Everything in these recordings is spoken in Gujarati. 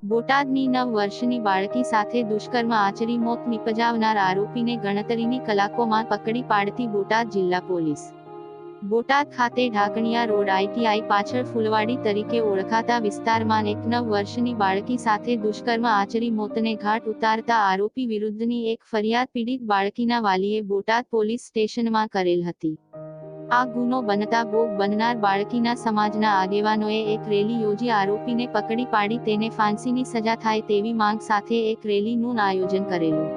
બોટાદની નવ વર્ષની બાળકી સાથે દુષ્કર્મ આચરી મોત નિપજાવનાર આરોપીને ગણતરીની કલાકોમાં પકડી પાડતી બોટાદ જિલ્લા પોલીસ. બોટાદ ખાતે ઢાકણિયા રોડ આઈટીઆઈ પાછળ ફૂલવાડી તરીકે ઓળખાતા વિસ્તારમાં એક નવ વર્ષની બાળકી સાથે દુષ્કર્મ આચરી મોતને ઘાટ ઉતારતા આરોપી વિરુદ્ધની એક ફરિયાદ પીડિત બાળકીના વાલીએ બોટાદ પોલીસ સ્ટેશનમાં કરેલ હતી. આ ગુનો બનતા ભોગ બનનાર બાળકીના સમાજના આગેવાનોએ એક રેલી યોજી આરોપીને પકડી પાડી તેને ફાંસીની સજા થાય તેવી માંગ સાથે એક રેલીનું આયોજન કરેલું.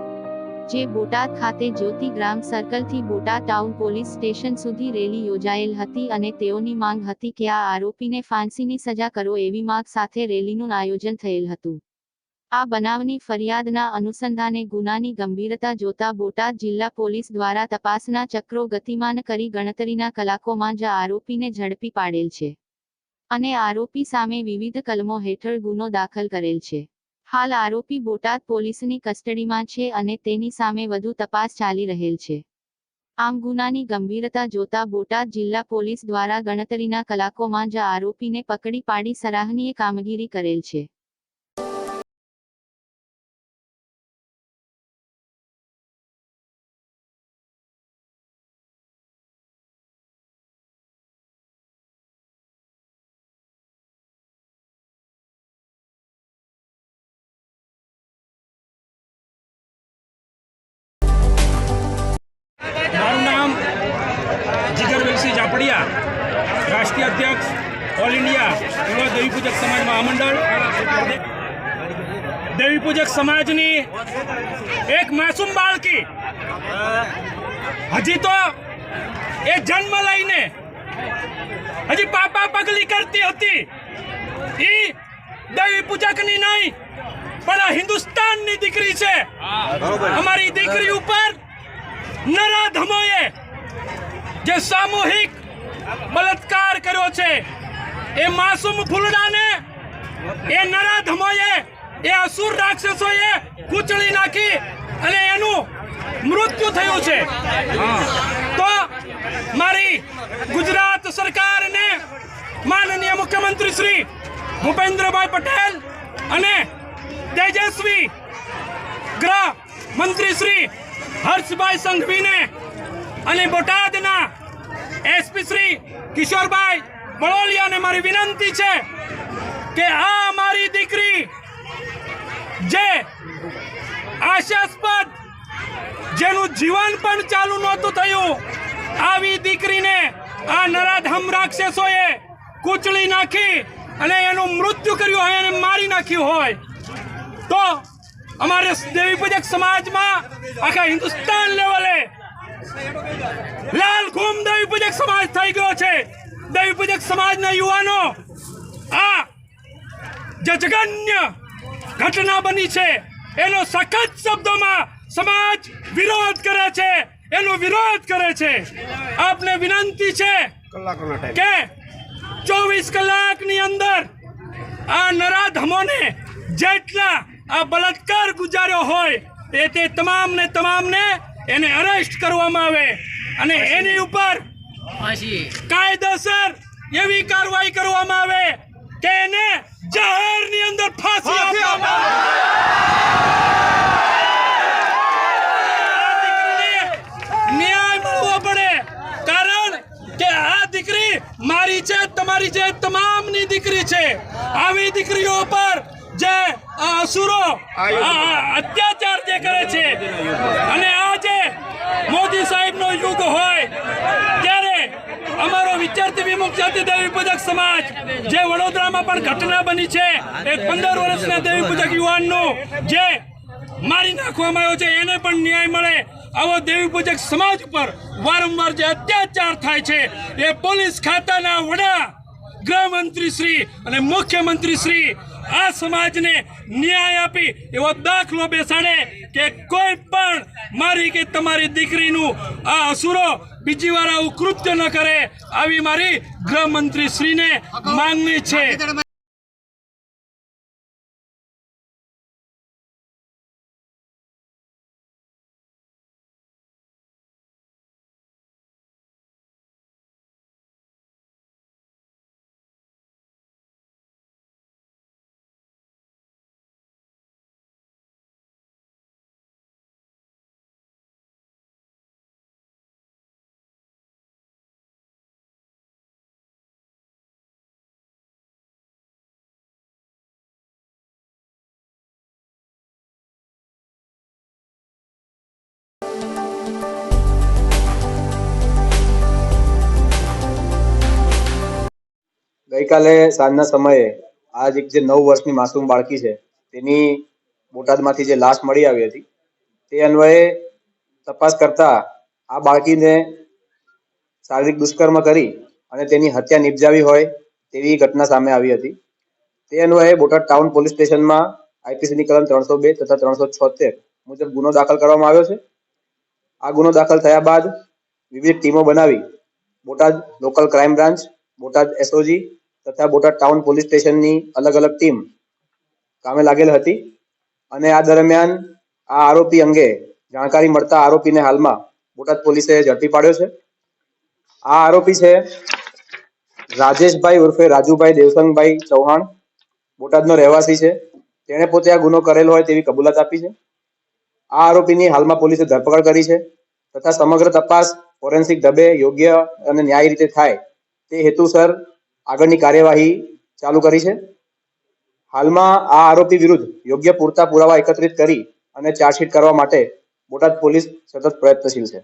જે બોટાદ ખાતે જ્યોતિ ગ્રામ સર્કલથી બોટાદ ટાઉન પોલીસ સ્ટેશન સુધી રેલી યોજાયેલ હતી અને તેઓની માંગ હતી કે આ આરોપીને ફાંસીની સજા કરો એવી માંગ સાથે રેલીનું આયોજન થયેલ હતું. આ બનાવની ફરિયાદના અનુસંધાને ગુનાની ગંભીરતા જોતા બોટાદ જિલ્લા પોલીસ દ્વારા તપાસના ચક્રો ગતિમાન કરી ગણતરીના કલાકોમાં જ આરોપીને ઝડપી પાડેલ છે અને આરોપી સામે વિવિધ કલમો હેઠળ ગુનો દાખલ કરેલ છે. હાલ આરોપી બોટાદ પોલીસની કસ્ટડીમાં છે અને તેની સામે વધુ તપાસ ચાલી રહેલ છે. આમ ગુનાની ગંભીરતા જોતા બોટાદ જિલ્લા પોલીસ દ્વારા ગણતરીના કલાકોમાં જ આરોપીને પકડી પાડી સરાહનીય કામગીરી કરેલ છે. જીગરવેલસિંહ જાપડિયા રાષ્ટ્રીય અધ્યક્ષ ઓલ ઇન્ડિયા એવા દેવી પૂજક સમાજ મહામંડળ દેવી પૂજક સમાજની એક માસૂમ બાળકી. હજી તો એ જન્મ લઈને હજી પાપા પગલી કરતી હતી. ઈ દેવી પૂજકની નહીં પણ આ હિન્દુસ્તાનની દીકરી છે. અમારી દીકરી ઉપર નરાધમોએ જે સામૂહિક બળાત્કાર કર્યો છે, એ માસૂમ ફૂલડાને, એ નરાધમોએ એ અસુર રાક્ષસોએ કૂચળી નાખી અને એનું મૃત્યુ થયું છે. તો મારી ગુજરાત સરકારને માનનીય મુખ્યમંત્રી શ્રી ભૂપેન્દ્રભાઈ પટેલ અને તેજસ્વી ગૃહ મંત્રી શ્રી હર્ષભાઈ સંઘવીને અને બોટાદના એસપી શ્રી કિશોરભાઈ બળોલિયાને મારી વિનંતી છે કે આ મારી દીકરી જે આશાસ્પદ, જેનું જીવન પણ ચાલુ નહોતું થયું, આવી દીકરીને આ નરાધમ રાક્ષસોએ કૂચળી નાખી અને એનું મૃત્યુ કર્યું હોય અને મારી નાખ્યું હોય. તો અમારે દેવી પૂજક સમાજમાં આખા હિન્દુસ્તાન લેવલે લાલ ઘૂમ દેવી પૂજક થઈ છે. દેવી પૂજક સમાજના યુવાનો આ જજગન્ય ઘટના બની છે એનો સખત શબ્દોમાં સમાજ વિરોધ કરે છે એનો વિરોધ કરે છે. આપને વિનંતી છે કે ચોવીસ કલાકની અંદર આ નરાધમોને જેટલા આ બળાત્કાર ગુજાર્યો હોય એ તે તમામને તમામને એને અરેસ્ટ કરવામાં આવે. અને એની ઉપર કાયદેસર એવી કાર્યવાહી કરવામાં આવે કે એને જાહેરની અંદર ફાંસી આપવામાં આવે. ન્યાય મળવો પડે કારણ કે આ દીકરી મારી છે તમારી છે તમામની દીકરી છે આવી દીકરીઓ પર જે આ અસુરો આ અત્યાચાર જે કરે છે અને આ જે મોદી સાહેબનો યુગ હોય જાતિ દેવી પૂજક સમાજ, જે વડોદરામાં પણ ઘટના બની છે, એક પંદર વર્ષના દેવી પૂજક યુવાનનું, જે મારી નાખવામાં આવ્યો છે, એને પણ ન્યાય મળે. આવો દેવી પૂજક સમાજ પર વારંવાર જે અત્યાચાર થાય છે, એ પોલીસ ખાતાના વડા, ગૃહમંત્રી શ્રી અને મુખ્યમંત્રી શ્રી આ સમાજને ન્યાય આપી એવો દાખલો બેસાડે કે કોઈ પણ મારી કે તમારી દીકરીનું આ અસુરો બીજી વાર આવું કૃત્ય ન કરે આવી મારી ગૃહમંત્રી શ્રીને માંગણી છે. ગઈકાલે સાંજના સમયે આ જે નવ વર્ષની માસૂમ બાળકી છે, તેની બોટાદમાંથી જે લાશ મળી આવી હતી, તે અન્વયે તપાસ કરતા આ બાળકીને શારીરિક દુષ્કર્મ કરી અને તેની હત્યા નિપજાવી હોય તેવી ઘટના સામે આવી હતી. તે અન્વયે બોટાદ ટાઉન પોલીસ સ્ટેશનમાં આઈપીસીની કલમ ત્રણસો બે તથા ત્રણસો છોતેર મુજબ ગુનો દાખલ કરવામાં આવ્યો છે. આ ગુનો દાખલ થયા બાદ વિવિધ ટીમો બનાવી Botad local crime branch, Botad SOG તથા બોટાદ ટાઉન પોલીસ સ્ટેશનની અલગ અલગ ટીમ કામે લાગેલ હતી અને આ દરમિયાન આ આરોપી અંગે જાણકારી મળતા આરોપીને હાલમાં બોટાદ પોલીસે ઝડપી પાડ્યો છે. આ આરોપી છે રાજેશભાઈ ઉર્ફે રાજુભાઈ દેવસંગભાઈ ચૌહાણ, બોટાદનો રહેવાસી છે. તેણે પોતે આ ગુનો કરેલો હોય તેવી કબૂલાત આપી છે. આ આરોપીની હાલમાં પોલીસે ધરપકડ કરી છે તથા સમગ્ર તપાસ ફોરેન્સિક ઢબે યોગ્ય અને ન્યાયી રીતે થાય તે હેતુસર આગળની કાર્યવાહી ચાલુ કરી છે. હાલમાં આ આરોપી વિરુદ્ધ યોગ્ય પૂરતા પુરાવા એકત્રિત કરી અને ચાર્જશીટ કરવા માટે બોટાદ પોલીસ સતત પ્રયત્નશીલ છે.